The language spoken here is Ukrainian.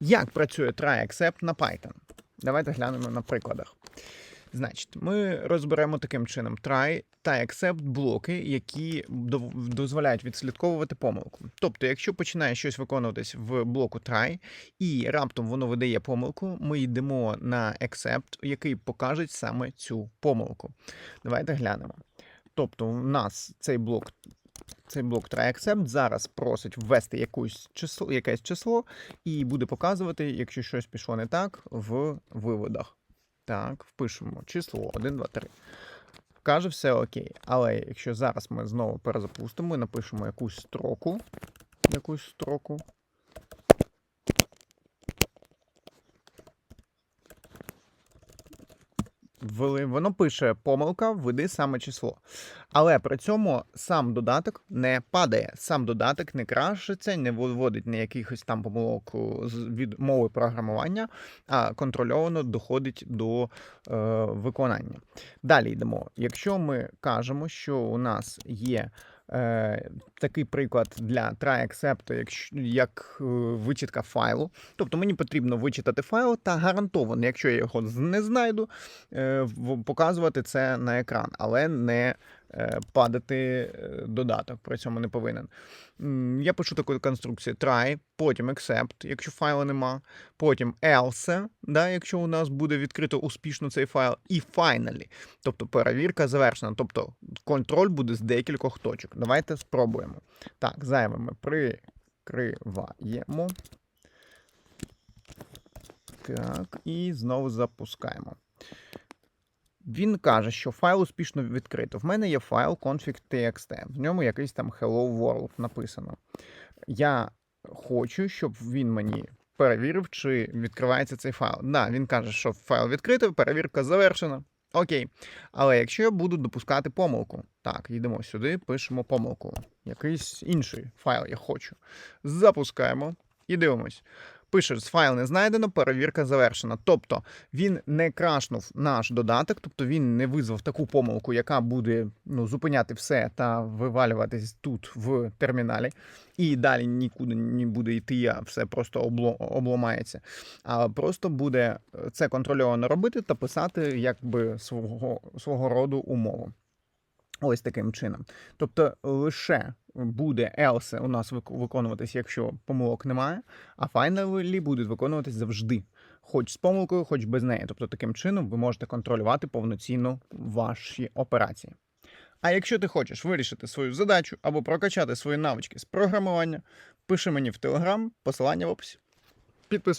Як працює try-except на Python? Давайте глянемо на прикладах. Значить, ми розберемо таким чином try та except блоки, які дозволяють відслідковувати помилку. Тобто, якщо починає щось виконуватись в блоку try, і раптом воно видає помилку, ми йдемо на except, який покаже саме цю помилку. Давайте глянемо. Тобто, у нас цей блок. Цей блок try-except зараз просить ввести якусь число, якесь число і буде показувати, якщо щось пішло не так, в виводах. Так, впишемо число 1, 2, 3. Каже, все окей. Але якщо зараз ми знову перезапустимо і напишемо якусь строку, якусь строку. Воно пише помилка, введи саме число. Але при цьому сам додаток не падає. Сам додаток не крашиться, не виводить ніякихось там помилок з- від мови програмування, а контрольовано доходить до е, виконання. Далі йдемо. Якщо ми кажемо, що у нас є е, такий приклад для try-accept, якщо- як е, вичитка файлу, тобто мені потрібно вичитати файл та гарантовано, якщо я його не знайду, е, показувати це на екран, але не падати е, додаток, при цьому не повинен. Я пишу таку конструкцію try, потім except, якщо файлу нема, потім else, да, якщо у нас буде відкрито успішно цей файл, і finally, тобто перевірка завершена, тобто контроль буде з декількох точок. Давайте спробуємо. Так, зайве ми прикриваємо. Так, і знову запускаємо. Він каже, що файл успішно відкрито. В мене є файл config.txt, в ньому якийсь там Hello World написано. Я хочу, щоб він мені перевірив, чи відкривається цей файл. Да, він каже, що файл відкритий, перевірка завершена. Окей. Але якщо я буду допускати помилку, так, йдемо сюди, пишемо помилку. Якийсь інший файл я хочу. Запускаємо і дивимось. Пише, файл не знайдено, перевірка завершена. Тобто він не крашнув наш додаток, тобто він не визвав таку помилку, яка буде ну, зупиняти все та вивалюватись тут в терміналі, і далі нікуди не буде йти, а все просто обло- обламається. А просто буде це контрольовано робити та писати якби свого, свого роду умову. Ось таким чином. Тобто лише буде else у нас виконуватись, якщо помилок немає, а finally буде виконуватись завжди, хоч з помилкою, хоч без неї. Тобто таким чином ви можете контролювати повноцінно ваші операції. А якщо ти хочеш вирішити свою задачу або прокачати свої навички з програмування, пиши мені в Telegram, посилання в описі. Підписуйся.